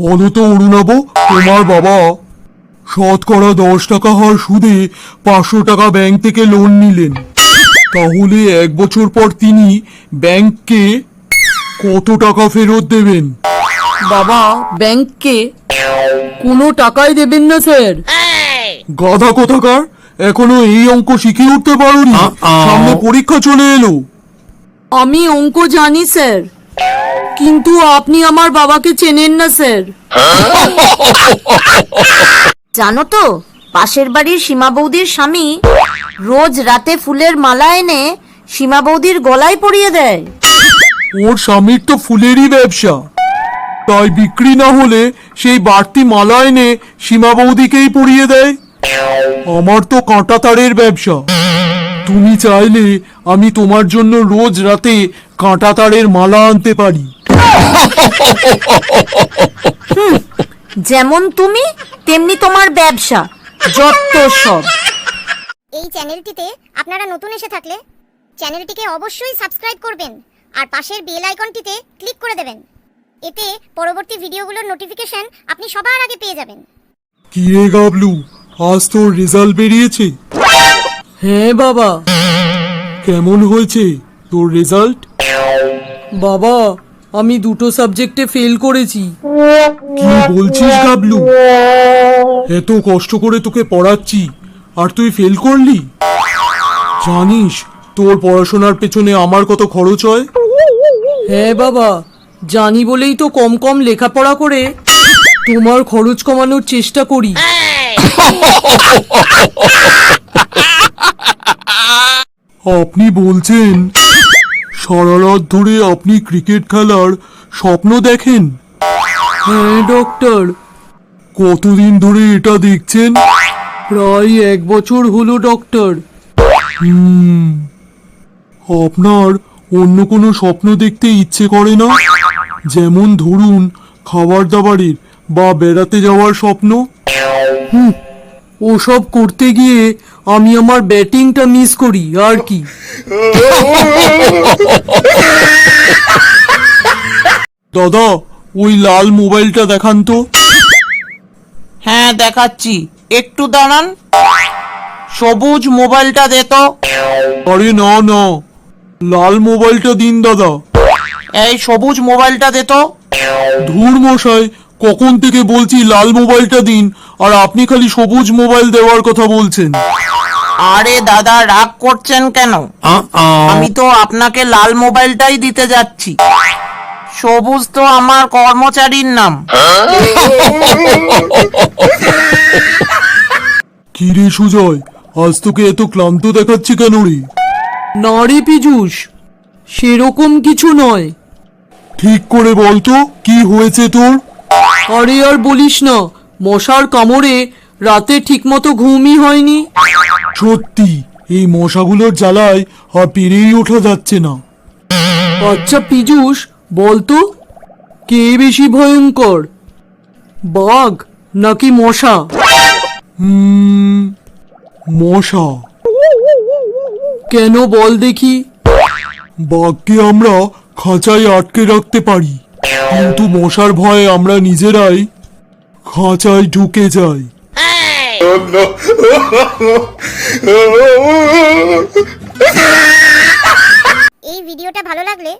বলো তো অরুণাব তোমার বাবা। শতকরা দশ টাকা হার সুদে পাঁচশো টাকা ব্যাংক থেকে লোন নিলেন। তাহলে এক বছর পর তিনি ব্যাংককে কত টাকা ফেরত দেবেন? বাবা ব্যাংককে কোনো টাকাই দেবেন না স্যার। গাধা কোথাকার? এখনও এই অঙ্ক শিখে উঠতে পারোনি। সামনে পরীক্ষা চলে এলো। আমি অঙ্ক জানি স্যার। কিন্তু আপনি আমার বাবাকে চেনেন না স্যার। জানো তো পাশের বাড়ির সীমা বৌদির স্বামী রোজ রাতে ফুলের মালা এনে সীমা বৌদির গলায় পরিয়ে দেয়। ওর স্বামীর তো ফুলেরই ব্যবসা। তাই বিক্রি না হলে সেই বাড়তি মালা এনে সীমা বৌদিকেই পরিয়ে দেয়। আমার তো কাঁটা তারের ব্যবসা। তুমি চাইলে আমি তোমার জন্য রোজ রাতে কাঁটা তারের মালা আনতে পারি। যেমন তুমি তেমনি তোমার ব্যবসা যত সব। এই চ্যানেলটিতে আপনারা নতুন এসে থাকলে চ্যানেলটিকে অবশ্যই সাবস্ক্রাইব করবেন আর পাশের বেল আইকনটিতে ক্লিক করে দেবেন। এতে পরবর্তী ভিডিওগুলোর নোটিফিকেশন আপনি সবার আগে পেয়ে যাবেন। কি রে গাবলু? আজ তোর রেজাল্ট বেরিয়েছে? হ্যাঁ বাবা। কেমন হয়েছে তোর রেজাল্ট? বাবা আমি দুটো সাবজেক্টে ফেল করেছি। কি বলছিস গাবলু? এত কষ্ট করে তোকে পড়াচ্ছি আর তুই ফেল করলি? জানিস তোর পড়াশোনার পেছনে আমার কত খরচ হয়? হ্যাঁ বাবা জানি বলেই তো কম কম লেখাপড়া করে। তোমার খরচ কমানোর চেষ্টা করি। আপনি বলছেন সারা রাত ধরে আপনি ক্রিকেট খেলার স্বপ্ন দেখেন? হ্যাঁ ডক্টর কতদিন ধরে এটা দেখছেন? প্রায় এক বছর হলো ডক্টর হুম, আপনার অন্য কোনো স্বপ্ন দেখতে ইচ্ছে করে না? যেমন ধরুন খাবার দাবারের বা বেড়াতে যাওয়ার স্বপ্ন? ওসব করতে গিয়ে আমি আমার ব্যাটিংটা মিস করি আর কি? দাদা ওই লাল মোবাইলটা দেখান তো। হ্যাঁ দেখাচ্ছি। একটু দাঁড়ান। সবুজ মোবাইলটা দে তো। আরে না না। লাল মোবাইলটা দিন দাদা। এই সবুজ মোবাইলটা দে তো। ধুর মশাই কখন থেকে বলছি লাল মোবাইলটা দিন আর আপনি খালি সবুজ মোবাইল দেওয়ার কথা বলছেন। আরে দাদা রাগ করছেন কেন? আমি তো আপনাকে লাল মোবাইলটাই দিতে যাচ্ছি। সবুজ তো আমার কর্মচারীর নাম। কি রে সুজয় আজ তোকে এত ক্লান্ত দেখাচ্ছি কেন রে? না রে পীযুষ সেরকম কিছু নয়। ঠিক করে বলতো কি হয়েছে তোর? আরে আর বলিস না মশার কামড়ে রাতে ঠিকমতো ঘুমই হয়নি। সত্যি এই মশাগুলোর জ্বালায় আর পেরেই ওঠা যাচ্ছে না। আচ্ছা পীযুষ বলতো কে বেশি ভয়ঙ্কর বাঘ নাকি মশা? হুম মশা। কেন বল দেখি। বাঘকে আমরা খাঁচায় আটকে রাখতে পারি। কিন্তু মশার ভয়ে আমরা নিজেরাই খাঁচায় ঢুকে যাই। এই! ভিডিওটা ভালো লাগলে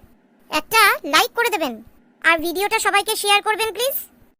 একটা লাইক করে দেবেন। আর ভিডিওটা সবাইকে শেয়ার করবেন প্লিজ